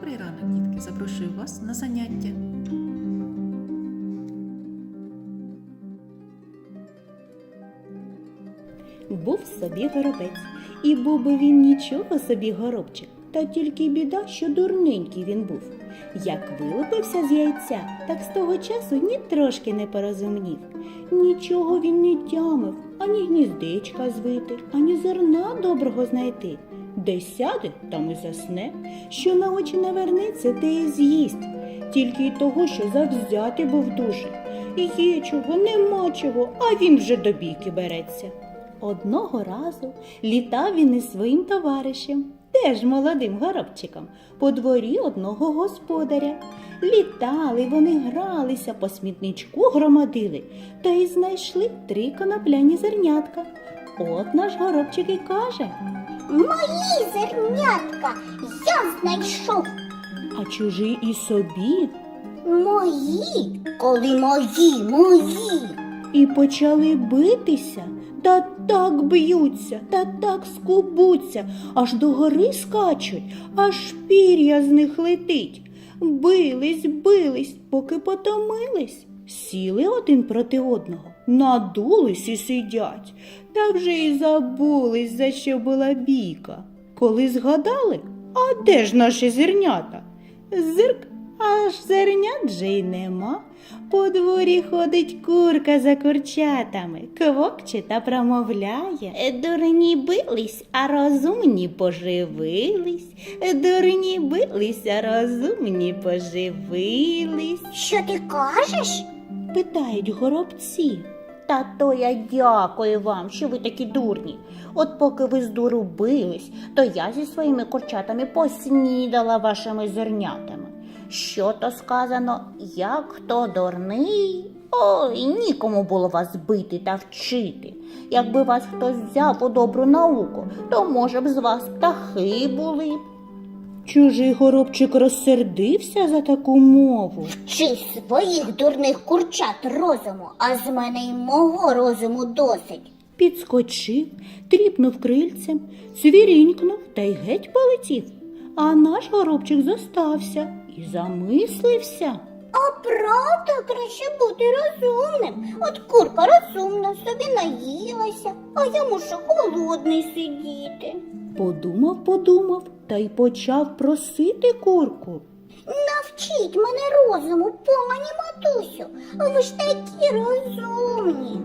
Добрий ранок, дітки! Запрошую вас на заняття. Був собі горобець, і був би він нічого собі горобчик, та тільки біда, що дурненький він був. Як вилупився з яйця, так з того часу ні трошки не порозумнів. Нічого він не тямив, ані гніздечка звити, ані зерна доброго знайти. Де сяде, там і засне, що на очі навернеться, те і з'їсть. Тільки й того, що завзяти був дуже. Є чого, нема чого, а він вже до бійки береться. Одного разу літав він із своїм товаришем, теж молодим горобчиком, по дворі одного господаря. Літали, вони гралися, по смітничку громадили, та й знайшли три конопляні зернятка. От наш горобчик і каже, Мої зернятка я знайшов. а чужий і собі. Мої, коли мої, мої. І почали битися, та так б'ються, та так скубуться, аж до гори скачуть, аж пір'я з них летить. Бились, бились, поки потомились. Сіли один проти одного, надулись і сидять, та вже й забулись, за що була бійка. Коли згадали, а де ж наші зернята? Зирк, аж зернят же й нема. По дворі ходить курка за курчатами, квокче та промовляє. Дурні бились, а розумні поживились. Дурні бились, а розумні поживились. Що ти кажеш? Питають горобці. Та то я дякую вам, що ви такі дурні. От поки ви з дуру бились, то я зі своїми курчатами поснідала вашими зернятами. Що то сказано, як хто дурний? Ой, нікому було вас бити та вчити. Якби вас хтось взяв у добру науку, то може б з вас птахи були б. Чужий горобчик розсердився за таку мову. Чи своїх дурних курчат розуму, а з мене й мого розуму досить. Підскочив, тріпнув крильцем, цвірінькнув та й геть полетів. А наш горобчик зостався і замислився. А правда краще бути розумним. От курка я мушу голодний сидіти. Подумав, подумав та й почав просити курку. Навчіть мене розуму, пані матусю. Ви ж такі розумні.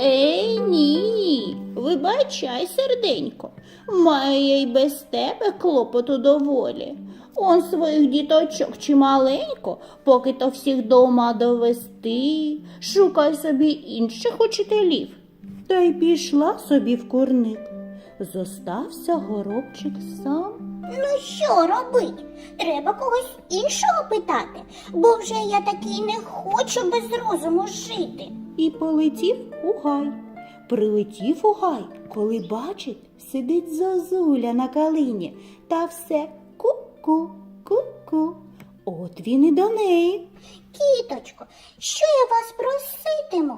Ей, ні, вибачай, серденько, маю я й без тебе клопоту доволі. Он своїх діточок чималенько, поки то всіх дома довести, шукай собі інших учителів. Та й пішла собі в курник. Зостався горобчик сам. Ну що робить? Треба когось іншого питати, бо вже я такий не хочу без розуму жити. і полетів у гай. Прилетів у гай, коли бачить, сидить зозуля на калині та все ку-ку, ку-ку. От він і до неї. Кіточко, що я вас проситиму?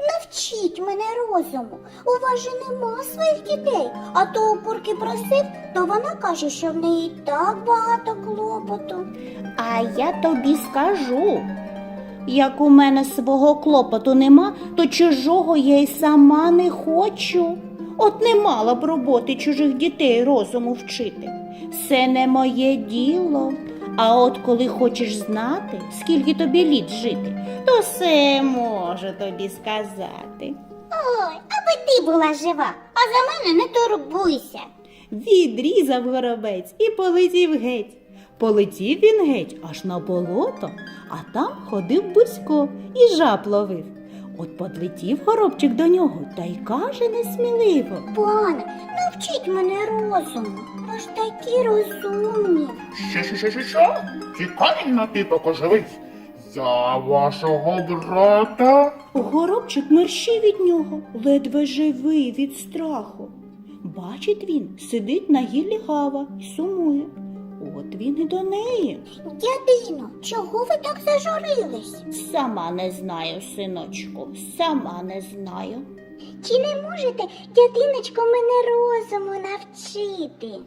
Навчіть мене розуму. У вас же нема своїх дітей, а то у Пурки просив, то вона каже, що в неї так багато клопоту. А я тобі скажу. Як у мене свого клопоту нема, то чужого я й сама не хочу. От не мала б роботи чужих дітей розуму вчити. Це не моє діло. А от коли хочеш знати, скільки тобі літ жити, то все можу тобі сказати. Ой, аби ти була жива, а за мене не турбуйся. Відрізав горобець і полетів геть. Полетів він геть аж на болото, а там ходив бузько і жаб ловив. От подлетів горобчик до нього та й каже несміливо. Пане, навчіть мене розуму. Ви ж такі розумні. Що, що, що, що, що? Тікай на ти Я вашого брата. Горобчик мерщив від нього, ледве живий від страху. Бачить він, сидить на гіллі гава і сумує. От він і до неї. Дядино, чого ви так зажурились? Сама не знаю, синочку, сама не знаю. Чи не можете, дядиночко, мене розуму навчити?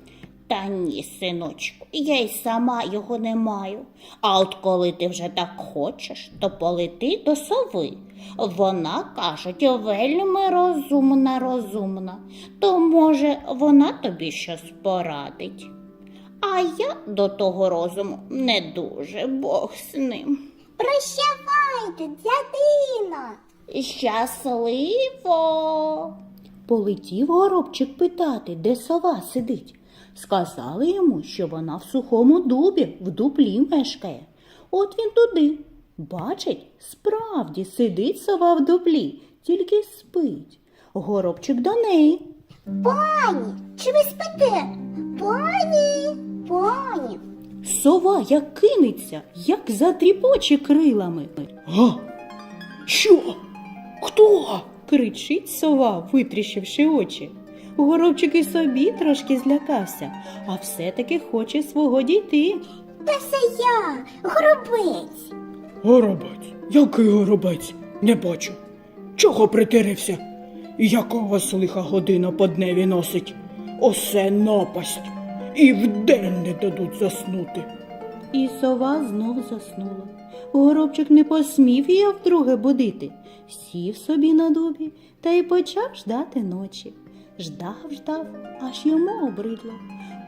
Та ні, синочку, я й сама його не маю. А от коли ти вже так хочеш, то полети до сови. Вона, кажуть, вельми розумна, розумна, то, може, вона тобі щось порадить. А я до того розуму не дуже, Бог з ним. Прощавайте, дядино. Щасливо. Полетів горобчик питати, де сова сидить. Сказали йому, що вона в сухому дубі, в дуплі мешкає. От він туди. Бачить, справді сидить сова в дуплі, тільки спить. Горобчик до неї. Пані, чи ви спите? Пані, пані. Сова як кинеться, як затріпоче крилами. Га? Що? Хто? кричить сова, витріщивши очі. Горобчик і собі трошки злякався, а все-таки хоче свого дійти. Та це я, горобець. Горобець? Який горобець? Не бачу. Чого притирився? І Яка вас лиха година по дневі носить? Осе напасть. І вдень не дадуть заснути. І сова знов заснула. Горобчик не посмів її вдруге будити. Сів собі на дубі та й почав ждати ночі. Ждав, ждав, аж йому обридло.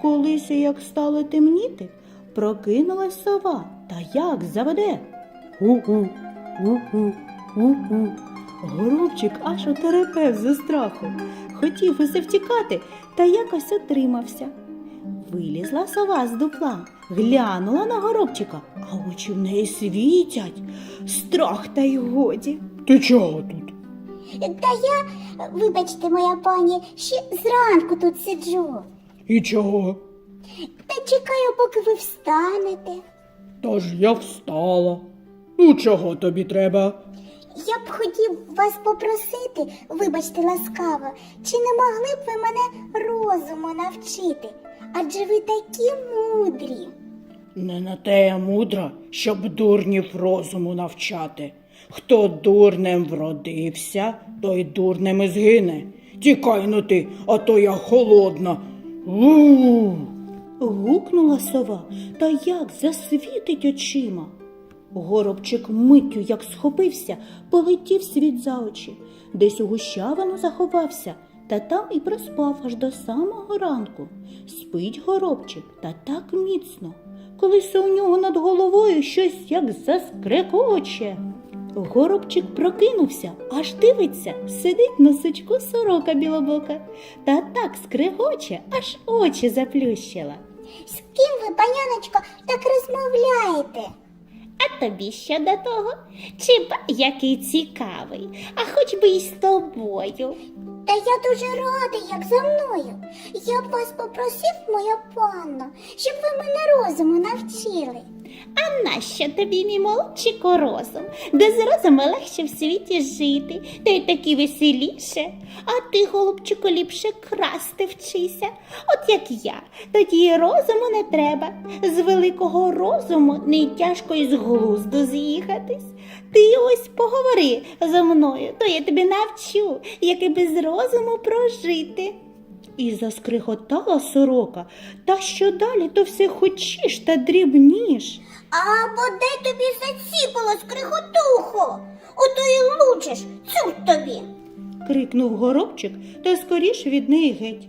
Колись, як стало темніти, прокинулась сова та як заведе. Гу-гу, гу-гу, гу-гу. Горобчик аж отерепев зі страху. Хотів усе втікати, та якось отримався. Вилізла сова з дупла, глянула на горобчика, а очі в неї світять. Страх та й годі. Ти чого тут? Та я, вибачте, моя пані, ще зранку тут сиджу. І чого? Та чекаю, поки ви встанете. Та ж я встала. Ну, чого тобі треба? Я б хотів вас попросити, вибачте ласкаво, чи не могли б ви мене розуму навчити? Адже ви такі мудрі. Не на те я мудра, щоб дурнів розуму навчати. Хто дурнем вродився, той дурнем і згине. Тікай ну ти, а то я холодна. у Гукнула сова та як засвітить очима. Горобчик миттю, як схопився, полетів світ за очі, десь у гущавину заховався, та там і проспав аж до самого ранку. Спить горобчик та так міцно, колись у нього над головою щось як заскрекоче. Горобчик прокинувся, аж дивиться, сидить на сучку сорока білобока, та так скрегоче, аж очі заплющила. З ким ви, паняночко, так розмовляєте? А тобі що до того? Чи ба який цікавий, а хоч би й з тобою. Та я дуже радий, як за мною. Я б вас попросив, моя панно, щоб ви мене розуму навчили. А нащо тобі, мій молодчику, розум? Без розуму легше в світі жити, та й таки веселіше. А ти, голубчику, ліпше красти вчися, от як я. Тоді й розуму не треба. З великого розуму не тяжко із глузду з'їхатись. Ти ось поговори зо мною, то я тобі навчу, як і без розуму прожити. І заскриготала сорока, та що далі, то все хочеш та дрібніш. А бодай тобі заціпало скрихотухо. Ото і лучиш, цур тобі. крикнув горобчик та скоріш від неї геть.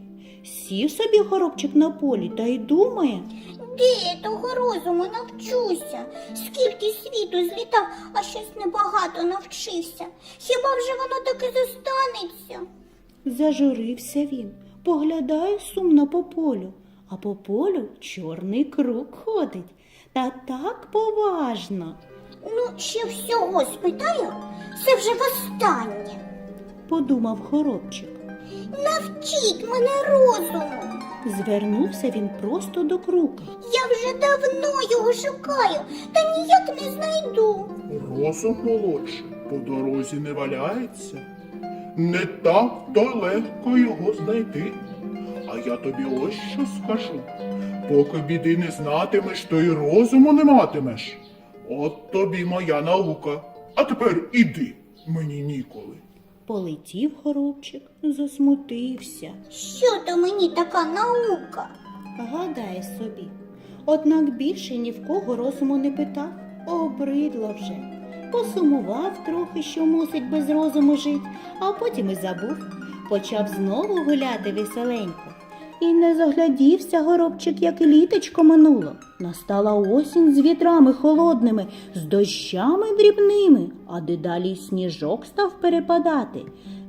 Сів собі горобчик на полі та й думає. Де я того розуму навчуся? Скільки світу злітав, а щось небагато навчився. Хіба вже воно таки зостанеться? Зажурився він, поглядає сумно по полю, а по полю чорний круг ходить. Та так поважно, Ну, ще всього спитаю, це вже востаннє. подумав горобчик. Навчіть мене розуму. Звернувся він просто до крука. Я вже давно його шукаю, та ніяк не знайду. Розум молодший по дорозі не валяється. Не так то легко його знайти. А я тобі ось що скажу. Поки біди не знатимеш, то й розуму не матимеш. От тобі моя наука. А тепер іди, мені ніколи. Полетів горобчик, засмутився. Що то мені така наука? гадає собі. Однак більше ні в кого розуму не питав, обридло вже. Посумував трохи, що мусить без розуму жить, а потім і забув. Почав знову гуляти веселенько. І не заглядівся горобчик, як і літочко минуло. Настала осінь з вітрами холодними, з дощами дрібними, а дедалі сніжок став перепадати.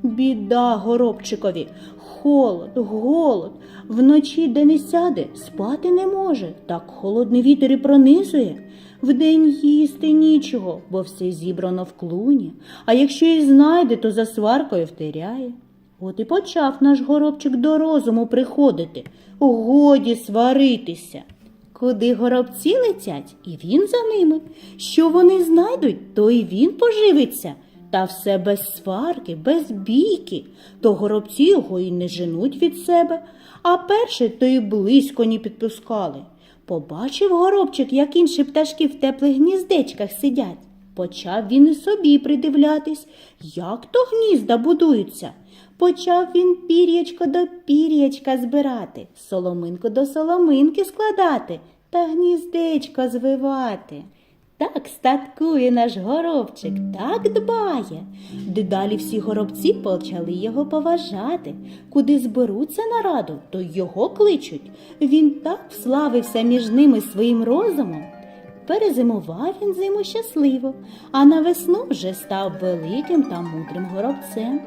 Біда горобчикові, холод, голод. Вночі, де не сяде, спати не може. Так холодний вітер і пронизує. Вдень їсти нічого, бо все зібрано в клуні, а якщо і знайде, то за сваркою втиряє. От і почав наш горобчик до розуму приходити. Годі сваритися. Куди горобці летять, і він за ними. Що вони знайдуть, то і він поживиться. Та все без сварки, без бійки, то горобці його і не женуть від себе, а перше то й близько не підпускали. Побачив горобчик, як інші пташки в теплих гніздечках сидять. Почав він і собі придивлятись, як то гнізда будуються. Почав він пір'ячко до пір'ячка збирати, соломинку до соломинки складати та гніздечко звивати. Так статкує наш горобчик, так дбає. Дедалі всі горобці почали його поважати. Куди зберуться на раду, то його кличуть. Він так вславився між ними своїм розумом. Перезимував він зиму щасливо, а на весну вже став великим та мудрим горобцем.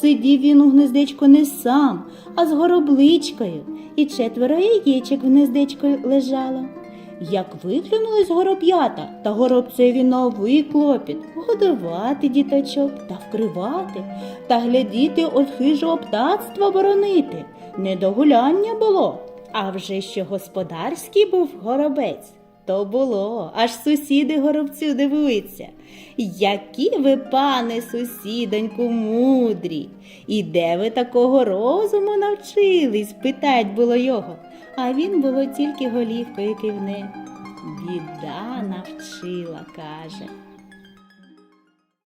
Сидів він у гнездечку не сам, а з горобличкою, і четверо яєчок в гнездечку лежало. Як виглянули з гороб'ята, та горобцеві новий клопіт годувати діточок та вкривати, та глядіти от хижого птацтва боронити. Не до гуляння було, а вже що господарський був горобець. То було, аж сусіди горобцю дивуються. Які ви, пане сусідоньку, мудрі, і де ви такого розуму навчились? питать було його. А він було тільки голівкою кивне. Біда навчила, каже.